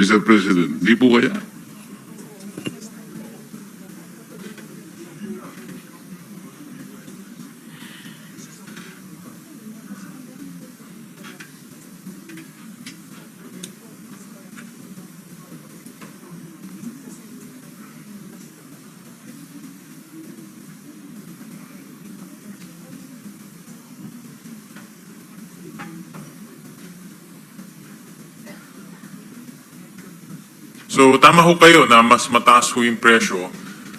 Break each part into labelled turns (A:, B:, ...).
A: Mr. President. Di po kaya?
B: So tama ho kayo na mas mataas ho yung presyo.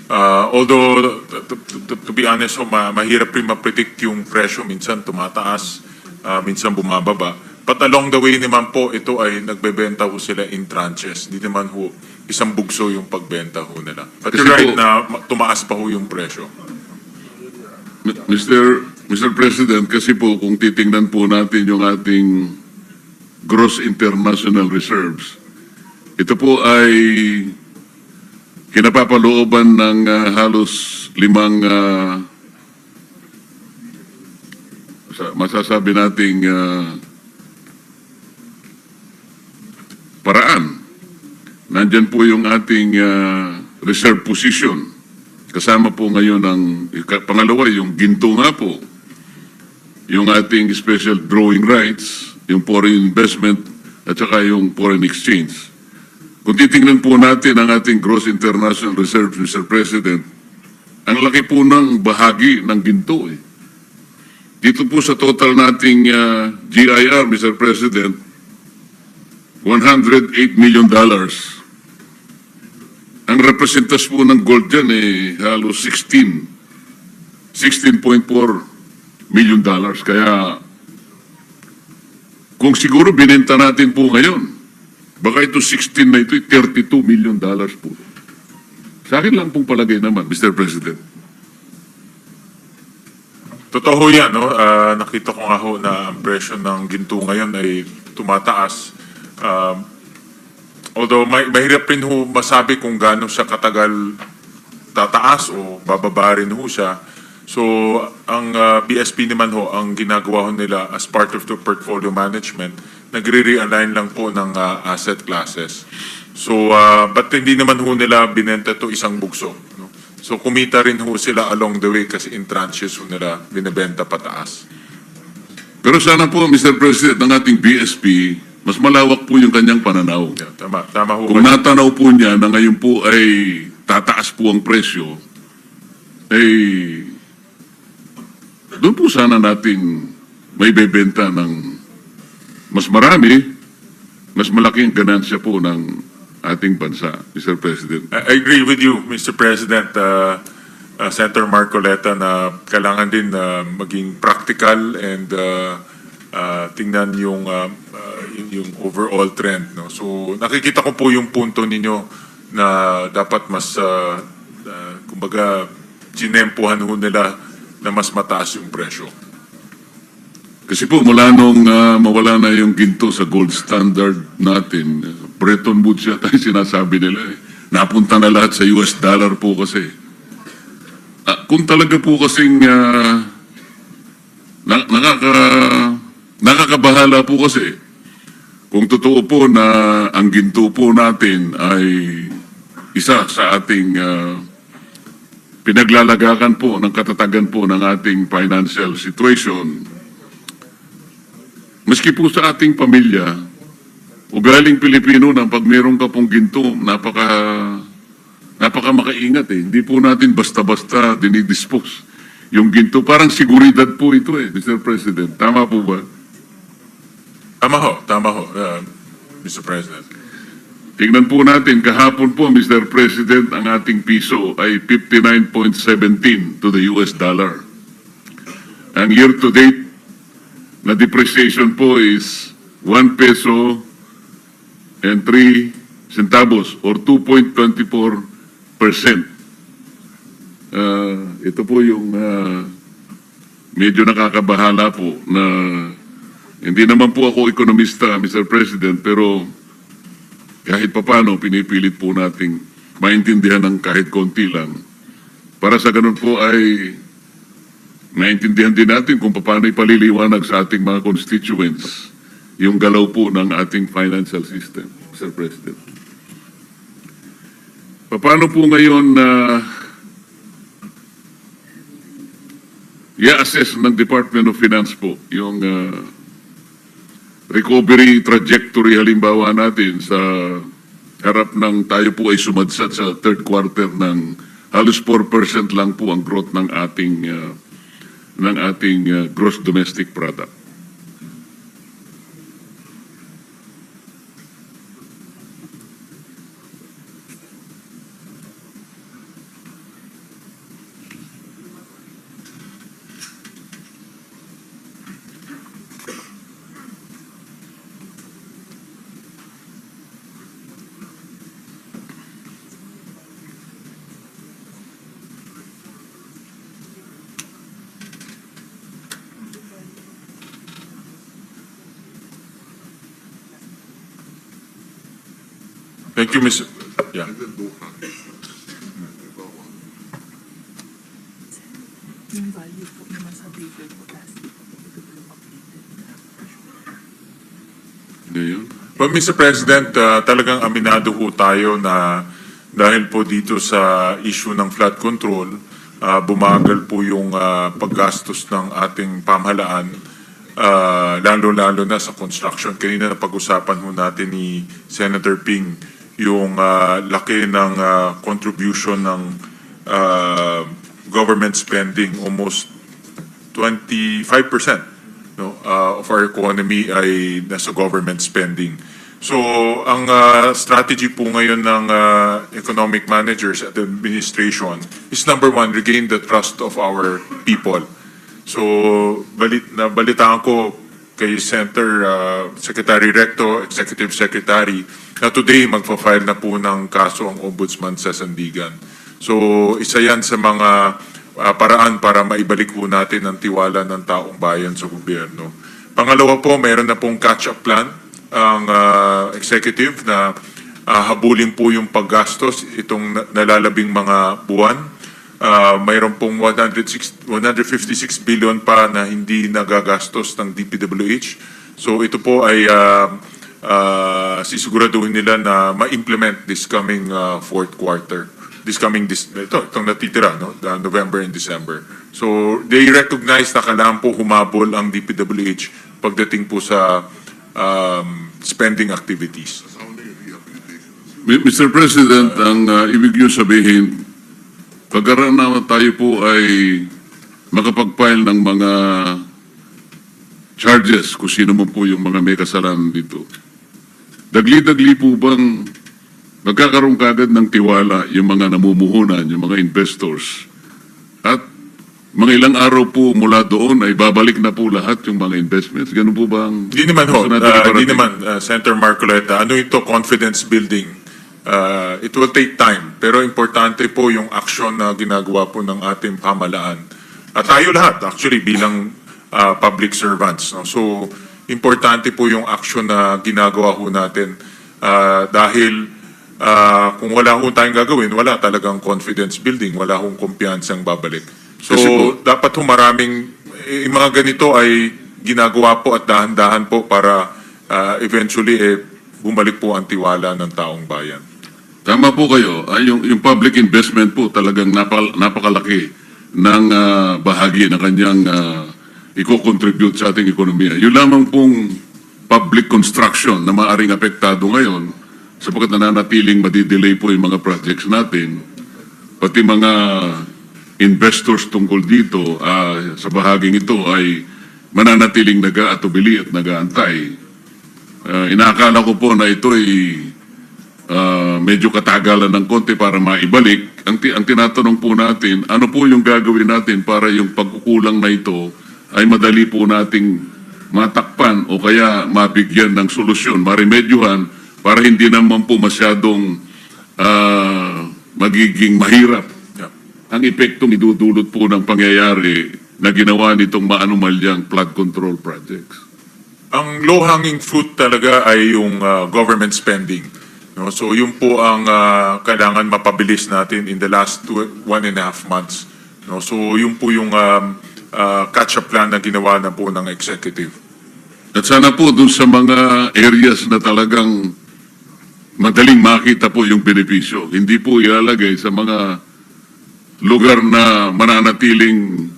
B: Uh, although, to, to, to, to be honest ho, ma, mahirap rin ma-predict yung presyo. Minsan tumataas, uh, minsan bumababa. But along the way naman po, ito ay nagbebenta ho sila in tranches. Hindi naman ho isang bugso yung pagbenta ho nila. But
A: Kasi
B: you're right
A: po-
B: na ma- tumaas pa ho yung presyo.
A: Mr. Mr. President, kasi po kung titingnan po natin yung ating gross international reserves, ito po ay kinapapalooban ng ah, halos limang sa- masasabi nating ah, paraan. Nandyan po yung ating ah, reserve position. Kasama po ngayon ang pangalawa, yung ginto nga po. Yung ating special drawing rights, yung foreign investment, at saka yung foreign exchange. Kung titingnan po natin ang ating gross international reserves, Mr. President, ang laki po ng bahagi ng ginto eh. Dito po sa total nating ah, GIR, Mr. President, 108 million dollars. Ang representas po ng gold dyan eh halos 16, 16.4 million dollars. Kaya kung siguro binenta natin po ngayon, baka ito 16 na ito, 32 million dollars po. Sa akin lang pong palagay naman, Mr. President.
B: Totoo yan, no? Ah, nakita ko nga ho na ang presyo ng ginto ngayon ay tumataas. Um, although may, mahirap rin ho masabi kung gaano siya katagal tataas o bababa rin ho siya. So, ang ah, BSP naman ho, ang ginagawa ho nila as part of the portfolio management, nagre-realign lang po ng ah, asset classes. So, ah, but hindi naman ho nila binenta to isang bugso. No? So, kumita rin ho sila along the way kasi in tranches ho nila binibenta pataas.
A: Pero sana po, Mr. President, ng ating BSP, mas malawak po yung kanyang pananaw.
B: Yeah, tama, tama ho.
A: Kung natanaw po niya na ngayon po ay tataas po ang presyo, ay doon po sana natin may bebenta ng mas marami, mas malaking ganansya po ng ating bansa, Mr. President.
B: I agree with you, Mr. President, uh, uh, Senator Marcoleta, na kailangan din na maging practical and uh, uh, tingnan yung, uh, uh, yung, overall trend. No? So nakikita ko po yung punto ninyo na dapat mas, uh, uh, kumbaga, sinempuhan nila na mas mataas yung presyo.
A: Kasi po mula nung ah, mawala na yung ginto sa gold standard natin, Bretton Woods yata yung sinasabi nila eh. Napunta na lahat sa US dollar po kasi. Ah, kung talaga po kasing ah, na, nakaka, nakakabahala po kasi kung totoo po na ang ginto po natin ay isa sa ating ah, pinaglalagakan po ng katatagan po ng ating financial situation, Maski po sa ating pamilya, ugaling Pilipino na pag meron ka pong ginto, napaka, napaka makaingat eh. Hindi po natin basta-basta dinidispose. Yung ginto, parang siguridad po ito eh, Mr. President. Tama po ba?
B: Tama ho, tama ho, uh, Mr. President.
A: Tingnan po natin, kahapon po, Mr. President, ang ating piso ay 59.17 to the US dollar. Ang year-to-date na depreciation po is 1 peso and 3 centavos or 2.24 percent. Ah, ito po yung ah, medyo nakakabahala po na hindi naman po ako ekonomista, Mr. President, pero kahit papano pinipilit po nating maintindihan ng kahit konti lang. Para sa ganun po ay naintindihan din natin kung paano ipaliliwanag sa ating mga constituents yung galaw po ng ating financial system. Mr. President. Paano po ngayon na i-assess ng Department of Finance po yung ah, recovery trajectory halimbawa natin sa harap ng tayo po ay sumadsat sa third quarter ng halos 4% lang po ang growth ng ating ah, ng ating ah, gross domestic product.
B: Thank you, Ms. Yeah.
C: Yung value po naman sa bigger po last yung updated na
A: Ngayon,
B: But Mr. President, uh, talagang aminado ho tayo na dahil po dito sa issue ng flood control, uh, bumagal po yung uh, paggastos ng ating pamahalaan, uh, lalo-lalo na sa construction. Kanina na pag-usapan ho natin ni Senator Ping yung uh, laki ng uh, contribution ng uh, government spending, almost 25% no, uh, of our economy ay nasa government spending. So, ang uh, strategy po ngayon ng uh, economic managers at administration is number one, regain the trust of our people. So, balit, nabalitaan ko kay Center uh, Secretary Recto, Executive Secretary, na today magpa-file na po ng kaso ang Ombudsman sa Sandigan. So, isa yan sa mga uh, paraan para maibalik po natin ang tiwala ng taong bayan sa gobyerno. Pangalawa po, mayroon na pong catch-up plan ang uh, executive na uh, habulin po yung paggastos itong na- nalalabing mga buwan. Uh, mayroon pong 106, 156 billion pa na hindi nagagastos ng DPWH. So ito po ay uh, uh, sisiguraduhin nila na ma-implement this coming uh, fourth quarter. This coming, this, ito, itong natitira, no? The November and December. So they recognize na kailangan po humabol ang DPWH pagdating po sa um, spending activities.
A: Mr. President, ang uh, ibig niyo sabihin, pagkaroon naman tayo po ay makapag-file ng mga charges kung sino man po yung mga may kasalanan dito. Dagli-dagli po bang magkakaroon kagad ng tiwala yung mga namumuhunan, yung mga investors? At mga ilang araw po mula doon ay babalik na po lahat yung mga investments. Ganun po ba ang...
B: Hindi naman ho, uh, hindi
A: iparating?
B: naman, uh, Senator Marcoleta, ano ito, confidence building. Uh, it will take time, pero importante po yung action na ginagawa po ng ating pamalaan. At tayo lahat, actually, bilang uh, public servants. No? So, importante po yung action na ginagawa ho natin. Uh, dahil uh, kung wala ho tayong gagawin, wala talagang confidence building, wala hong kumpiyansang babalik. So,
A: po-
B: dapat ho maraming, eh, yung mga ganito ay ginagawa po at dahan-dahan po para uh, eventually eh, bumalik po ang tiwala ng taong bayan.
A: Tama po kayo. Ay, yung, yung public investment po talagang napal, napakalaki ng ah, bahagi na kanyang uh, i-contribute sa ating ekonomiya. Yung lamang pong public construction na maaring apektado ngayon sapagkat nananatiling madidelay po yung mga projects natin, pati mga investors tungkol dito ah, sa bahaging ito ay mananatiling nag-aatubili at nag-aantay. Ah, inaakala ko po na ito ay ah, medyo katagalan ng konti para maibalik. Ang, ang tinatanong po natin, ano po yung gagawin natin para yung pagkukulang na ito ay madali po nating matakpan o kaya mabigyan ng solusyon, maremedyohan para hindi naman po masyadong ah, magiging mahirap ang epektong idudulot po ng pangyayari na ginawa nitong maanumalyang flood control projects.
B: Ang low-hanging fruit talaga ay yung uh, government spending. No? So yun po ang uh, kailangan mapabilis natin in the last two, one and a half months. No? So yun po yung um, uh, catch-up plan na ginawa na po ng executive.
A: At sana po dun sa mga areas na talagang madaling makita po yung benepisyo. Hindi po ilalagay sa mga lugar na mananatiling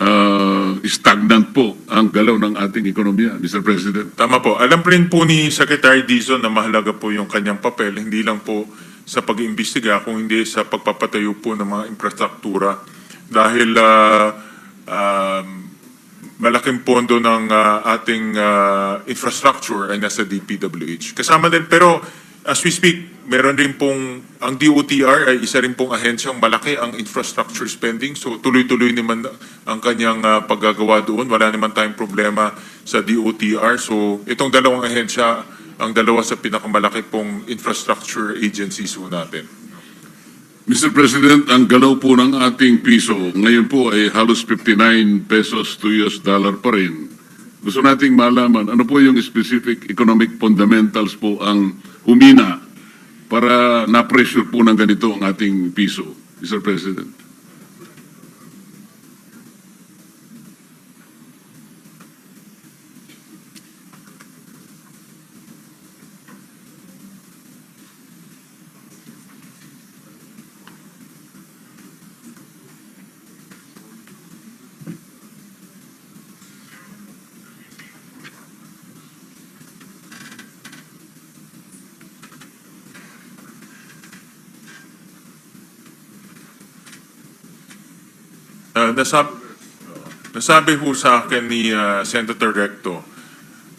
A: ah, stagnant po ang galaw ng ating ekonomiya, Mr. President.
B: Tama po. Alam rin po ni Secretary Dizon na mahalaga po yung kanyang papel, hindi lang po sa pag-iimbestiga, kung hindi sa pagpapatayo po ng mga infrastruktura. Dahil ah, um, malaking pondo ng ah, ating ah, infrastructure ay nasa DPWH. Kasama din, pero as we speak, meron din pong, ang DOTR ay isa rin pong ahensyang malaki ang infrastructure spending. So tuloy-tuloy naman ang kanyang ah, paggagawa doon. Wala naman tayong problema sa DOTR. So itong dalawang ahensya, ang dalawa sa pinakamalaki pong infrastructure agencies po natin.
A: Mr. President, ang galaw po ng ating piso ngayon po ay halos 59 pesos to US dollar pa rin. Gusto nating malaman ano po yung specific economic fundamentals po ang humina para na-pressure po ng ganito ang ating piso, Mr. President.
B: Uh, nasab nasabi ho sa akin ni uh, Senator Recto,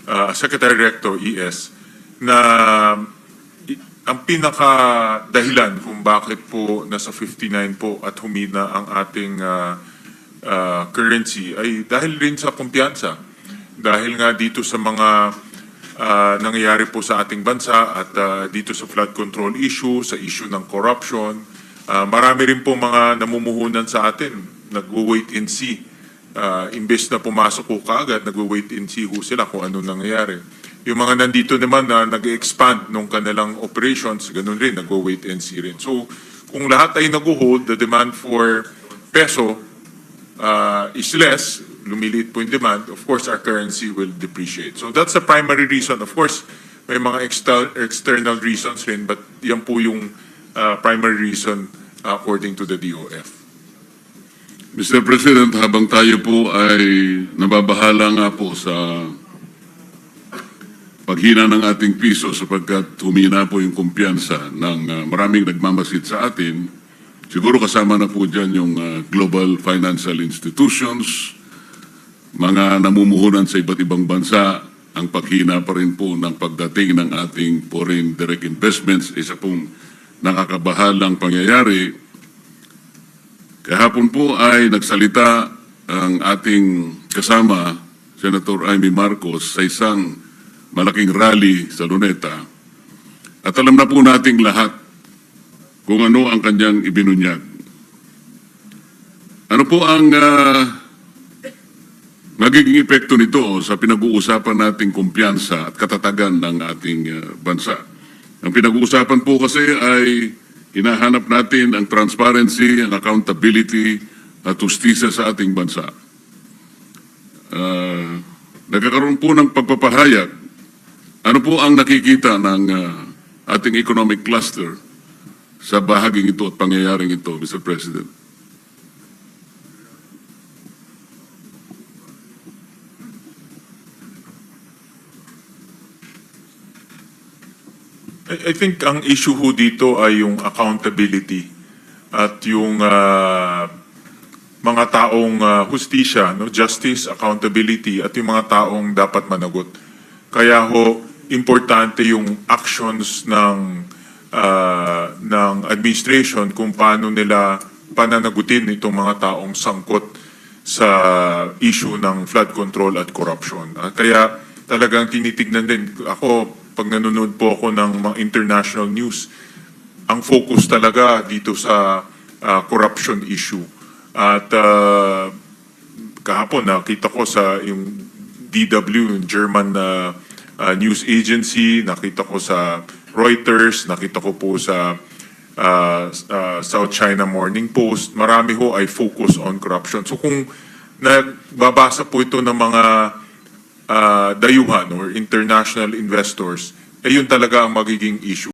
B: uh, Secretary Recto, ES, na ang pinaka dahilan kung bakit po nasa 59 po at humina ang ating uh, uh, currency ay dahil rin sa kumpiyansa. Dahil nga dito sa mga uh, nangyayari po sa ating bansa at uh, dito sa flood control issue, sa issue ng corruption, uh, marami rin po mga namumuhunan sa atin, nag-wait and see. Uh, imbes na pumasok ko kaagad, nag-wait and see ho sila kung ano nangyayari. Yung mga nandito naman na nag-expand nung kanilang operations, ganun rin, nag-wait and see rin. So, kung lahat ay nag-hold, the demand for peso uh, is less, lumiliit po yung demand, of course, our currency will depreciate. So that's the primary reason. Of course, may mga exter- external reasons rin, but yan po yung uh, primary reason uh, according to the DOF.
A: Mr. President, habang tayo po ay nababahala nga po sa paghina ng ating piso sapagkat humina po yung kumpiyansa ng uh, maraming nagmamasid sa atin, siguro kasama na po dyan yung uh, global financial institutions, mga namumuhunan sa iba't ibang bansa, ang paghina pa rin po ng pagdating ng ating foreign direct investments, isa pong nakakabahalang pangyayari Kahapon po ay nagsalita ang ating kasama, Senator Amy Marcos, sa isang malaking rally sa Luneta. At alam na po nating lahat kung ano ang kanyang ibinunyag. Ano po ang ah, magiging epekto nito sa pinag-uusapan nating kumpiyansa at katatagan ng ating ah, bansa? Ang pinag-uusapan po kasi ay hinahanap natin ang transparency, ang accountability at justisya sa ating bansa. Ah, nagkakaroon po ng pagpapahayag. Ano po ang nakikita ng ah, ating economic cluster sa bahaging ito at pangyayaring ito, Mr. President?
B: I, think ang issue ho dito ay yung accountability at yung ah, mga taong ah, hustisya, no? justice, accountability at yung mga taong dapat managot. Kaya ho, importante yung actions ng ah, ng administration kung paano nila pananagutin itong mga taong sangkot sa issue ng flood control at corruption. Ah, kaya talagang tinitignan din. Ako, pag nanonood po ako ng mga international news, ang focus talaga dito sa ah, corruption issue. At ah, kahapon nakita ko sa yung DW, yung German na ah, news agency, nakita ko sa Reuters, nakita ko po sa ah, ah, South China Morning Post, marami ho ay focus on corruption. So kung nagbabasa po ito ng mga ah, dayuhan or international investors, eh yun talaga ang magiging issue.